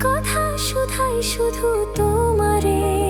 কথা শুধাই শুধু তোমারে।